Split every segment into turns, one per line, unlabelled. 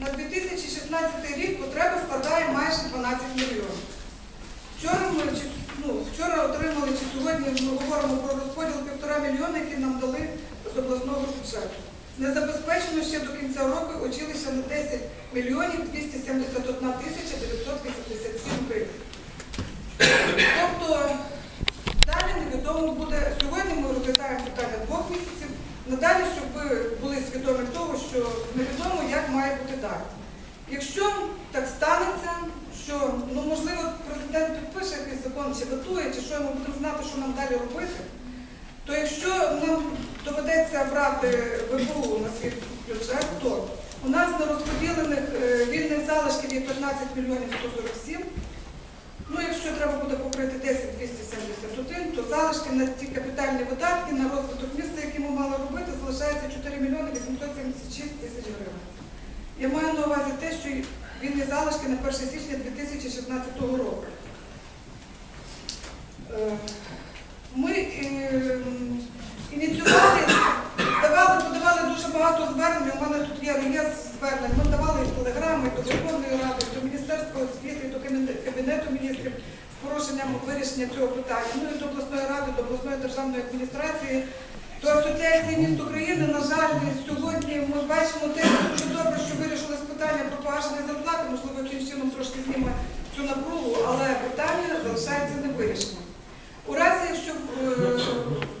На 2016 рік потреба складає майже 12 мільйонів. Вчора ми ну, вчора отримали, чи сьогодні ми говоримо про розподіл півтора мільйона, які нам дали з обласного бюджету. Не забезпечено ще до кінця року училища на 10 мільйонів 271 тисяча 987 гривень. Тобто далі невідомо буде. Сьогодні ми розглядаємо питання двох місяців. Надалі, ви були свідомі того, що невідомо, як має бути далі. Якщо так станеться, що ну можливо президент підпише якийсь закон чи готує, чи що ми будемо знати, що нам далі робити, то якщо нам доведеться брати ВПУ на свій бюджет, то у нас на розподілених е, вільних залишків є 15 мільйонів 147. Ну, якщо треба буде покрити 10 271, то залишки на ті капітальні видатки на розвиток міста, які ми мали робити, залишається 4 мільйони 876 тисяч гривень. Я маю на увазі те, що вільні залишки на 1 січня 2016 року. Е, Ми е, ініціювали, давали, подавали дуже багато звернень. У мене тут є реєстр звернень. Ми давали і телеграми і до Верховної Ради, і до Міністерства освіти, і до Кабінету- міністрів порушенням вирішення цього питання. Ну і до обласної ради, до обласної державної адміністрації, до Асоціації міст України. На жаль, сьогодні ми бачимо те, що дуже добре, що вирішилось питання про погашення зарплати. Можливо, якимось чином трошки зніме цю напругу, але питання залишається невирішеним. У разі, якщо е,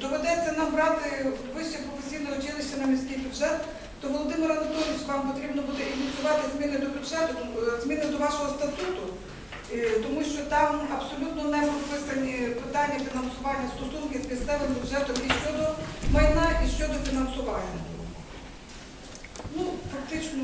доведеться нам брати вище професійне училище на міський бюджет, то Володимир Анатолійович, вам потрібно буде ініціювати зміни до бюджету, е, зміни до вашого статуту, тому що там абсолютно не прописані питання фінансування стосунки з місцевим бюджетом і щодо майна, і щодо фінансування. Ну, фактично.